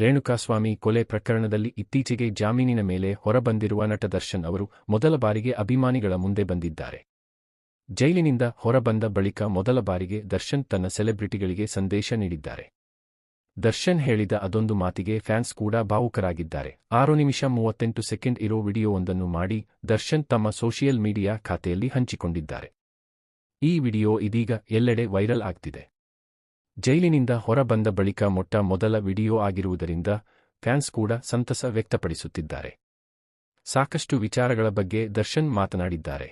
ರೇಣುಕಾಸ್ವಾಮಿ ಕೊಲೆ ಪ್ರಕರಣದಲ್ಲಿ ಇತ್ತೀಚೆಗೆ ಜಾಮೀನಿನ ಮೇಲೆ ಹೊರಬಂದಿರುವ ನಟ ದರ್ಶನ್ ಅವರು ಮೊದಲ ಬಾರಿಗೆ ಅಭಿಮಾನಿಗಳ ಮುಂದೆ ಬಂದಿದ್ದಾರೆ. ಜೈಲಿನಿಂದ ಹೊರಬಂದ ಬಳಿಕ ಮೊದಲ ಬಾರಿಗೆ ದರ್ಶನ್ ತನ್ನ ಸೆಲೆಬ್ರಿಟಿಗಳಿಗೆ ಸಂದೇಶ ನೀಡಿದ್ದಾರೆ. ದರ್ಶನ್ ಹೇಳಿದ ಅದೊಂದು ಮಾತಿಗೆ ಫ್ಯಾನ್ಸ್ ಕೂಡ ಭಾವುಕರಾಗಿದ್ದಾರೆ ಆರು ನಿಮಿಷ ಮೂವತ್ತೆಂಟು ಸೆಕೆಂಡ್ ಇರೋ ವಿಡಿಯೋವೊಂದನ್ನು ಮಾಡಿ ದರ್ಶನ್ ತಮ್ಮ ಸೋಷಿಯಲ್ ಮೀಡಿಯಾ ಖಾತೆಯಲ್ಲಿ ಹಂಚಿಕೊಂಡಿದ್ದಾರೆ. ಈ ವಿಡಿಯೋ ಇದೀಗ ಎಲ್ಲೆಡೆ ವೈರಲ್ ಆಗ್ತಿದೆ. ಜೈಲಿನಿಂದ ಹೊರಬಂದ ಬಳಿಕ ಮೊಟ್ಟ ಮೊದಲ ವಿಡಿಯೋ ಆಗಿರುವುದರಿಂದ ಫ್ಯಾನ್ಸ್ ಕೂಡ ಸಂತಸ ವ್ಯಕ್ತಪಡಿಸುತ್ತಿದ್ದಾರೆ. ಸಾಕಷ್ಟು ವಿಚಾರಗಳ ಬಗ್ಗೆ ದರ್ಶನ್ ಮಾತನಾಡಿದ್ದಾರೆ.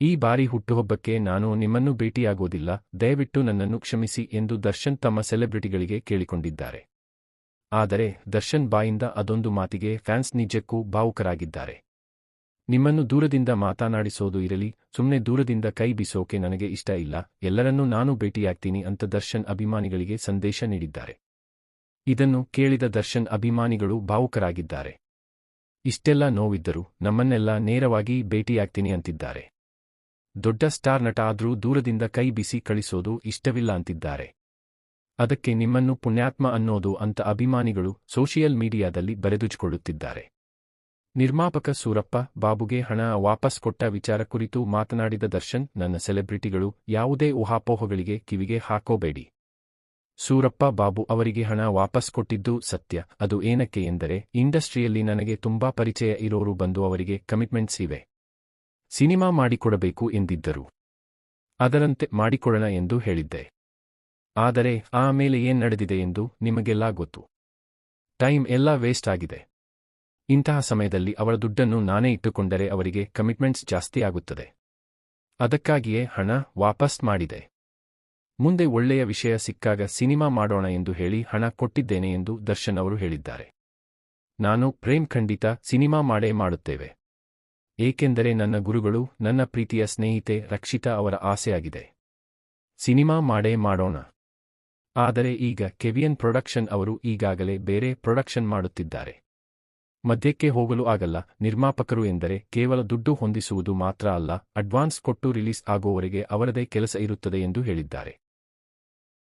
ಈ ಬಾರಿ ಹುಟ್ಟುಹಬ್ಬಕ್ಕೆ ನಾನು ನಿಮ್ಮನ್ನು ಭೇಟಿಯಾಗೋದಿಲ್ಲ, ದಯವಿಟ್ಟು ನನ್ನನ್ನು ಕ್ಷಮಿಸಿ ಎಂದು ದರ್ಶನ್ ತಮ್ಮ ಸೆಲೆಬ್ರಿಟಿಗಳಿಗೆ ಕೇಳಿಕೊಂಡಿದ್ದಾರೆ. ಆದರೆ ದರ್ಶನ್ ಬಾಯಿಂದ ಅದೊಂದು ಮಾತಿಗೆ ಫ್ಯಾನ್ಸ್ ನಿಜಕ್ಕೂ ಭಾವುಕರಾಗಿದ್ದಾರೆ. ನಿಮ್ಮನ್ನು ದೂರದಿಂದ ಮಾತನಾಡಿಸೋದು ಇರಲಿ, ಸುಮ್ನೆ ದೂರದಿಂದ ಕೈ ಬೀಸೋಕೆ ನನಗೆ ಇಷ್ಟ ಇಲ್ಲ, ಎಲ್ಲರನ್ನೂ ನಾನು ಭೇಟಿಯಾಗ್ತೀನಿ ಅಂತ ದರ್ಶನ್ ಅಭಿಮಾನಿಗಳಿಗೆ ಸಂದೇಶ ನೀಡಿದ್ದಾರೆ. ಇದನ್ನು ಕೇಳಿದ ದರ್ಶನ್ ಅಭಿಮಾನಿಗಳು ಭಾವುಕರಾಗಿದ್ದಾರೆ. ಇಷ್ಟೆಲ್ಲ ನೋವಿದ್ದರೂ ನಮ್ಮನ್ನೆಲ್ಲ ನೇರವಾಗಿ ಭೇಟಿಯಾಗ್ತೀನಿ ಅಂತಿದ್ದಾರೆ. ದೊಡ್ಡ ಸ್ಟಾರ್ ನಟ ಆದ್ರೂ ದೂರದಿಂದ ಕೈ ಬಿಸಿ ಕಳಿಸೋದು ಇಷ್ಟವಿಲ್ಲ ಅಂತಿದ್ದಾರೆ. ಅದಕ್ಕೆ ನಿಮ್ಮನ್ನು ಪುಣ್ಯಾತ್ಮ ಅನ್ನೋದು ಅಂತ ಅಭಿಮಾನಿಗಳು ಸೋಷಿಯಲ್ ಮೀಡಿಯಾದಲ್ಲಿ ಬರೆದುಕೊಳ್ಳುತ್ತಿದ್ದಾರೆ. ನಿರ್ಮಾಪಕ ಸೂರಪ್ಪ ಬಾಬುಗೆ ಹಣ ವಾಪಸ್ ಕೊಟ್ಟ ವಿಚಾರ ಕುರಿತು ಮಾತನಾಡಿದ ದರ್ಶನ್, ನನ್ನ ಸೆಲೆಬ್ರಿಟಿಗಳು ಯಾವುದೇ ಊಹಾಪೋಹಗಳಿಗೆ ಕಿವಿಗೆ ಹಾಕೋಬೇಡಿ. ಸೂರಪ್ಪ ಬಾಬು ಅವರಿಗೆ ಹಣ ವಾಪಸ್ ಕೊಟ್ಟಿದ್ದು ಸತ್ಯ. ಅದು ಏನಕ್ಕೆ ಎಂದರೆ, ಇಂಡಸ್ಟ್ರಿಯಲ್ಲಿ ನನಗೆ ತುಂಬಾ ಪರಿಚಯ ಇರೋರು ಬಂದು ಅವರಿಗೆ ಕಮಿಟ್ಮೆಂಟ್ಸ್ ಇವೆ. ಸಿನಿಮಾ ಮಾಡಿಕೊಡಬೇಕು ಎಂದಿದ್ದರು. ಅದರಂತೆ ಮಾಡಿಕೊಡೋಣ ಎಂದು ಹೇಳಿದ್ದೆ. ಆದರೆ ಆಮೇಲೆ ಏನ್ ನಡೆದಿದೆ ಎಂದು ನಿಮಗೆಲ್ಲ ಗೊತ್ತು. ಟೈಮ್ ಎಲ್ಲ ವೇಸ್ಟ್ ಆಗಿದೆ. ಇಂತಹ ಸಮಯದಲ್ಲಿ ಅವರ ದುಡ್ಡನ್ನು ನಾನೇ ಇಟ್ಟುಕೊಂಡರೆ ಅವರಿಗೆ ಕಮಿಟ್ಮೆಂಟ್ಸ್ ಜಾಸ್ತಿ ಆಗುತ್ತದೆ. ಅದಕ್ಕಾಗಿಯೇ ಹಣ ವಾಪಸ್ ಮಾಡಿದೆ. ಮುಂದೆ ಒಳ್ಳೆಯ ವಿಷಯ ಸಿಕ್ಕಾಗ ಸಿನಿಮಾ ಮಾಡೋಣ ಎಂದು ಹೇಳಿ ಹಣ ಕೊಟ್ಟಿದ್ದೇನೆ ಎಂದು ದರ್ಶನ್ ಅವರು ಹೇಳಿದ್ದಾರೆ. ನಾನು ಪ್ರೇಮ್ ಖಂಡಿತ ಸಿನಿಮಾ ಮಾಡೇ ಮಾಡುತ್ತೇವೆ. ಏಕೆಂದರೆ ನನ್ನ ಗುರುಗಳು, ನನ್ನ ಪ್ರೀತಿಯ ಸ್ನೇಹಿತೆ ರಕ್ಷಿತಾ ಅವರ ಆಸೆಯಾಗಿದೆ. ಸಿನಿಮಾ ಮಾಡೇ ಮಾಡೋಣ. ಆದರೆ ಈಗ ಕೆವಿಯನ್ ಪ್ರೊಡಕ್ಷನ್ ಅವರು ಈಗಾಗಲೇ ಬೇರೆ ಪ್ರೊಡಕ್ಷನ್ ಮಾಡುತ್ತಿದ್ದಾರೆ. ಮಧ್ಯಕ್ಕೆ ಹೋಗಲು ಆಗಲ್ಲ. ನಿರ್ಮಾಪಕರು ಎಂದರೆ ಕೇವಲ ದುಡ್ಡು ಹೊಂದಿಸುವುದು ಮಾತ್ರ ಅಲ್ಲ, ಅಡ್ವಾನ್ಸ್ ಕೊಟ್ಟು ರಿಲೀಸ್ ಆಗುವವರೆಗೆ ಅವರದೇ ಕೆಲಸ ಇರುತ್ತದೆ ಎಂದು ಹೇಳಿದ್ದಾರೆ.